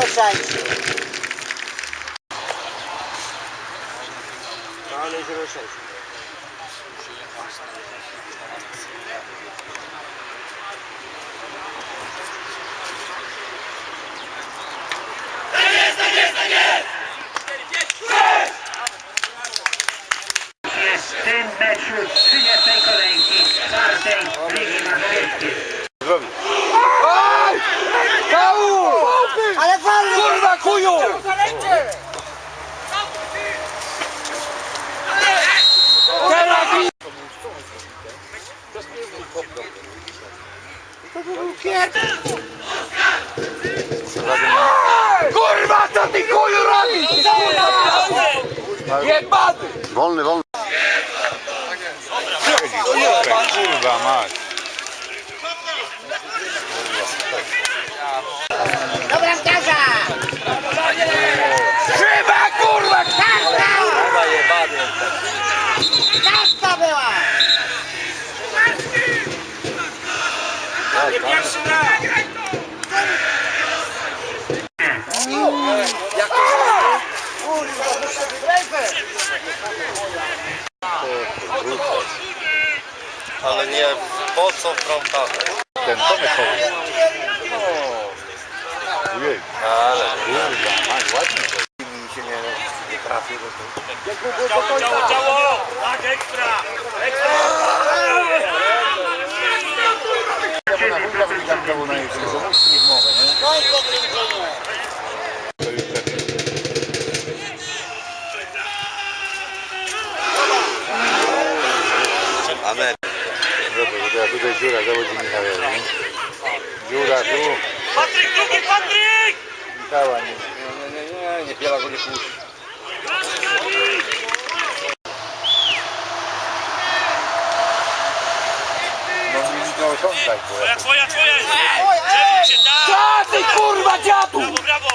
ruszajcie. Ale się ruszaj. jest w tym meczu 30 kolejki Kurwa, co ty kuju robisz? Jebany! Wolny, wolny. Kurwa mać. Ale nie po co frontalne. Ten Tomek chowy. Ojej. Ale Kurwa mać, ładnie. mi się nie, nie trafił. Działo, działo, działo! Tak, ekstra! Ekstra! Ja bo na wójta wynikam znowu na jeźdźcie, to musi mieć mowę, nie? Kończę kręcenie. To już lepiej. Amen. Dobra, bo teraz tutaj dziura zawodzi Michała, nie? Dziura tu. Patryk, drugi Patryk! Michała nie. Nie, nie, nie, nie, Biela go nie puści. No osiągać, bo Twoja, twoja, twoja! Przewróć się, tak! Co ty kurwa dziadu? Brawo, brawo!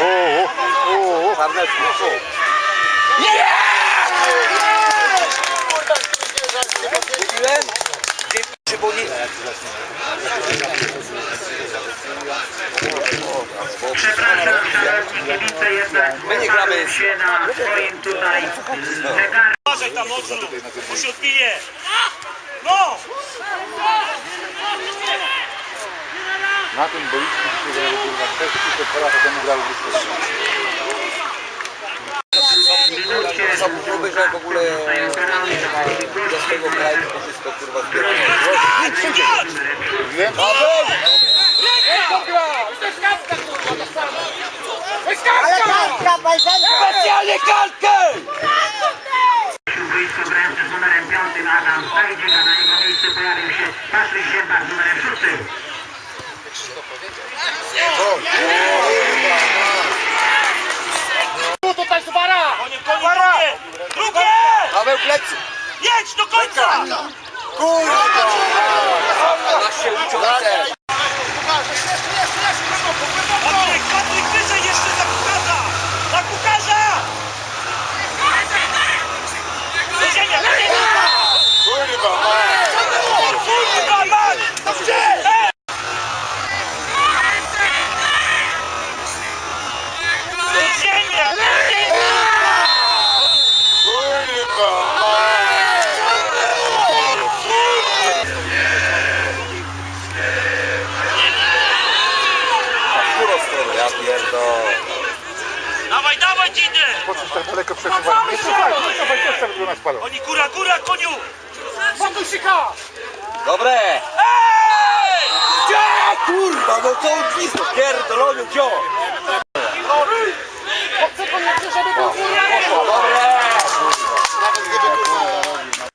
O, o, o, Harnetki, o. Mówiłem? Się boli. Przepraszam, szanowni kibice, jednak postawił się na swoim tutaj zegarze. Uważaj tam, mocno! Bo się odbije! No! Na tym boisku dzisiaj grali kurwa też tylko dwa lata temu grał w Minucie Zapomniałby, że w ogóle z tego kraju to wszystko kurwa zbiera. Wiem? Ale kartka, pajzenka! Specjalnie kartkę! Blisko wręcz z numerem 5 Adam Sajdziega. Na jego miejscu pojawił się Patryk Zięba z numerem 6. Konie, konie, drugie! Drugie! Paweł plecy. Jedź do końca! Masz się uciągnąć. Patryk, Patryk, wyżej jeszcze za kukarza! Za kukarza! Do ziemia, do ziemia! Kurwa mać! Ej! Do ziemia, do ziemia! Po coś tak daleko przesuwałem? Nie słuchaj, nie słuchaj, nie nas spadło. Oni góra, góra, koniu! Dobre. Ej! Gdzie kurwa, no co on blisko? Pierdoloniu, gdzie?